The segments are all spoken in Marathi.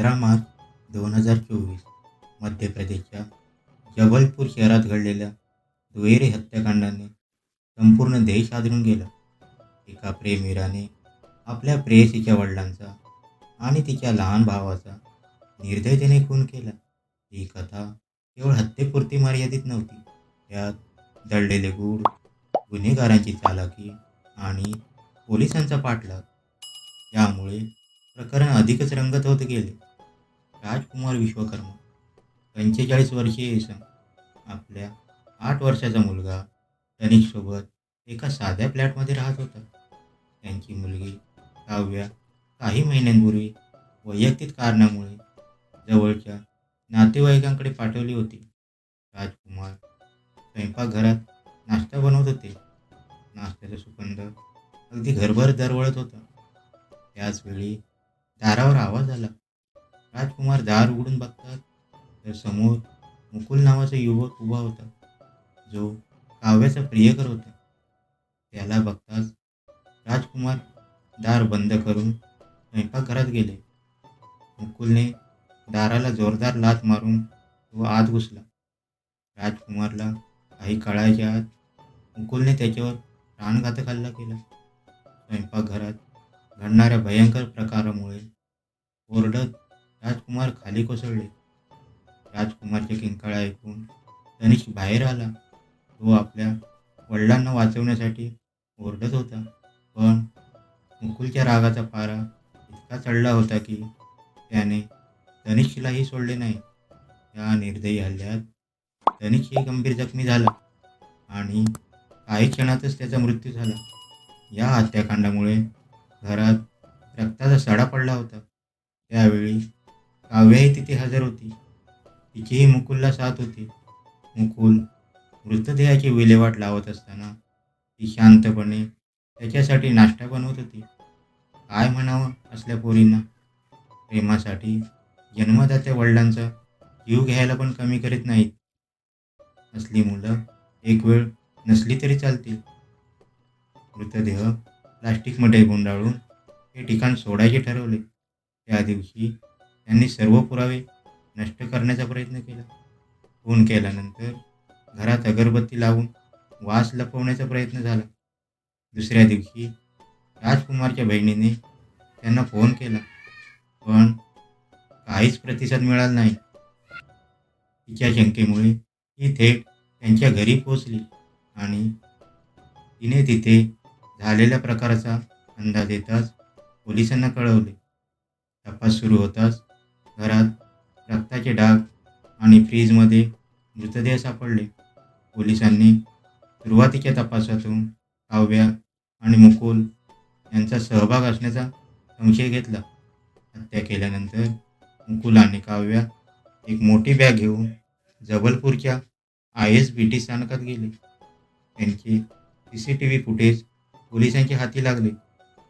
पंधरा मार्च दोन हजार चोवीस मध्य प्रदेशच्या जबलपूर शहरात घडलेल्या दुहेरी हत्याकांडाने संपूर्ण देश आदरून गेला. एका प्रेमीराने आपल्या प्रेयसीच्या वडिलांचा आणि तिच्या लहान भावाचा निर्दयतेने खून केला. ही कथा केवळ हत्येपुरती मर्यादित नव्हती. त्यात दडलेले गूढ गुन्हेगारांची चालाकी आणि पोलिसांचा पाठलाग यामुळे प्रकरण अधिकच रंगत होत गेले. राजकुमार विश्वकर्मा पंचेचाळीस वर्षीय इसम आपल्या आठ वर्षाचा मुलगा तनिकसोबत एका साध्या फ्लॅटमध्ये राहत होता. त्यांची मुलगी काव्या काही महिन्यांपूर्वी वैयक्तिक कारणामुळे जवळच्या नातेवाईकांकडे पाठवली होती. राजकुमार स्वयंपाकघरात नाश्ता बनवत होते. नाश्त्याचा सुगंध अगदी घरभर दरवळत होता. त्याचवेळी दारावर आवाज आला. राजकुमार दार उघडून बघतात. तर समोर मुकुल नावाचा युवक उभा होता. जो काव्याचा प्रियकर होता. त्याला बघताच राजकुमार दार बंद करून स्वयंपाकघरात गेले. मुकुलने दाराला जोरदार लात मारून तो आत घुसला. राजकुमारला काही काळाच्या आत मुकुलने त्याच्यावर प्राणघातक हल्ला केला. स्वयंपाकघरात घडणाऱ्या भयंकर प्रकारामुळे ओरडत राजकुमार खाली कोसळले. राजकुमारचे किंकाळ ऐकून तनिष बाहेर आला. तो आपल्या वडिलांना वाचवण्यासाठी ओरडत होता. पण मुकुलच्या रागाचा पारा इतका चढला होता की त्याने तनिषलाही सोडले नाही. या निर्दयी हल्ल्यात तनिषही गंभीर जखमी झाला आणि काही क्षणातच त्याचा मृत्यू झाला. या हत्याकांडामुळे घरात रक्ताचा सडा पडला होता. त्यावेळी काव्याही तिथे हजर होती. तिचीही मुकुलला साथ होती. मुकुल मृतदेहाची विल्हेवाट लावत असताना ती शांतपणे त्याच्यासाठी नाश्ता बनवत होती. काय म्हणावं असल्या पोरींना? प्रेमासाठी जन्मदात्या वडिलांचा जीव घ्यायला पण कमी करीत नाहीत. असली मुलं एक वेळ नसली तरी चालतील. मृतदेह प्लास्टिकमध्ये गुंडाळून हे ठिकाण सोडायचे ठरवले. त्या दिवशी त्यांनी सर्व पुरावे नष्ट करण्याचा प्रयत्न केला. खून केल्यानंतर घरात अगरबत्ती लावून वास लपवण्याचा प्रयत्न झाला. दुसऱ्या दिवशी राजकुमारच्या बहिणीने त्यांना फोन केला पण काहीच प्रतिसाद मिळाला नाही. तिच्या शंकेमुळे ती थेट त्यांच्या घरी पोचली आणि तिने तिथे झालेल्या प्रकाराचा अंदाज येताच पोलिसांना कळवले. तपास सुरू होताच घरात रक्ताचे डाग आणि फ्रीजमध्ये मृतदेह सापडले. पोलिसांनी सुरुवातीच्या तपासातून काव्या आणि मुकुल यांचा सहभाग असण्याचा संशय घेतला. हत्या केल्यानंतर मुकुल आणि काव्या एक मोठी बॅग घेऊन जबलपूरच्या आय एस बी टी स्थानकात गेले. त्यांचे C C T V footage पोलिसांच्या हाती लागले.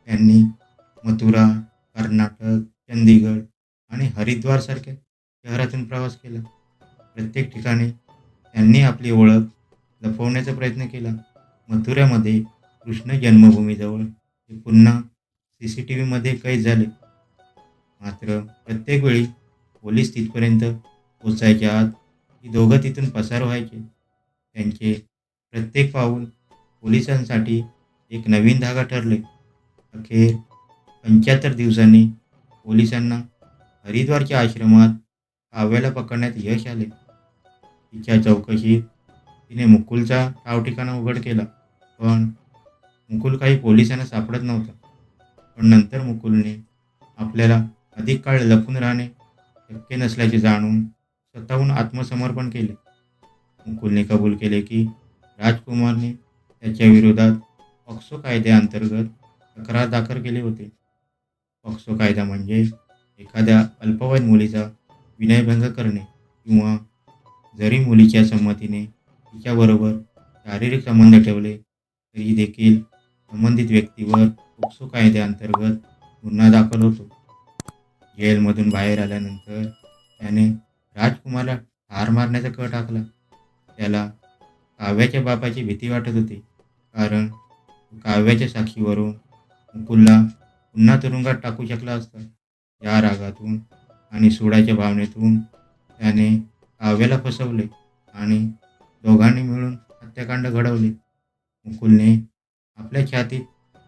त्यांनी मथुरा कर्नाटक चंदीगड हरिद्वारसारख्या शहरातून प्रवास केला. प्रत्येक ठिकाणी त्यांनी आपली ओळख लपवण्याचा प्रयत्न केला. मथुऱ्यामध्ये कृष्ण जन्मभूमीजवळ ते पुन्हा सी सी टी व्हीमध्ये कैद झाले. मात्र प्रत्येक वेळी पोलीस तिथपर्यंत पोचायच्या आत ही दोघं तिथून पसार व्हायचे. त्यांचे प्रत्येक पाऊल पोलिसांसाठी एक नवीन धागा ठरले. अखेर पंच्याहत्तर दिवसांनी पोलिसांना हरिद्वारच्या आश्रमात काव्याला पकडण्यात यश आले. तिच्या चौकशीत तिने मुकुलचा ठावठिकाणा उघड केला पण मुकुल काही पोलिसांना सापडत नव्हता. पण नंतर मुकुलने आपल्याला अधिक काळ लपून राहणे शक्य नसल्याचे जाणून स्वतःहून आत्मसमर्पण केले. मुकुलने कबूल केले की राजकुमारने त्याच्या विरोधात पॉक्सो कायद्याअंतर्गत तक्रार दाखल केले होते. पॉक्सो कायदा म्हणजे एखाद्या अल्पवयीन मुलीचा विनयभंग करणे किंवा जरी मुलीच्या संमतीने तिच्याबरोबर शारीरिक संबंध ठेवले तरी देखील संबंधित व्यक्तीवर पोक्सो कायद्याअंतर्गत गुन्हा दाखल होतो. जेलमधून बाहेर आल्यानंतर त्याने राजकुमारला ठार मारण्याचा कळ टाकला. त्याला काव्याच्या बापाची भीती वाटत होती कारण काव्याच्या साक्षीवरून मुकुलला पुन्हा तुरुंगात टाकू शकला असता. या रागातून आणि सुडाच्या भावनेतून त्याने काव्याला फसवले आणि दोघांनी मिळून हत्याकांड घडवले. मुकुलने आपल्या छातीत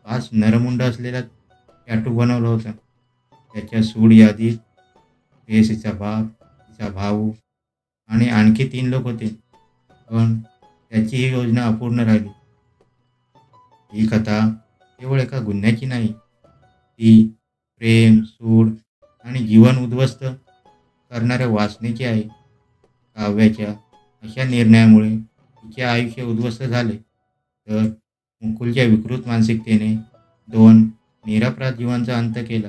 पाच नरमुंड असलेला टॅटू बनवला होता. त्याच्या सूड यादीत पेसीचा बाप तिचा भाऊ आणि आणखी तीन लोक होते. पण त्याची ही योजना अपूर्ण राहिली. ही कथा केवळ एका गुन्ह्याची नाही ती प्रेम सूड आणि जीवन उद्ध्वस्त करणाऱ्या वासनेची आहे. काव्याच्या अशा निर्णयामुळे तिचे आयुष्य उद्ध्वस्त झाले. तर मुकुलच्या विकृत मानसिकतेने दोन निरपराध जीवांचा अंत केला.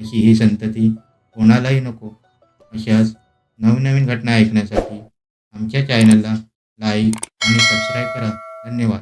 अशी ही संतती कोणालाही नको. अशाच नवनवीन घटना ऐकण्यासाठी आमच्या चॅनलला लाईक आणि सबस्क्राईब करा. धन्यवाद.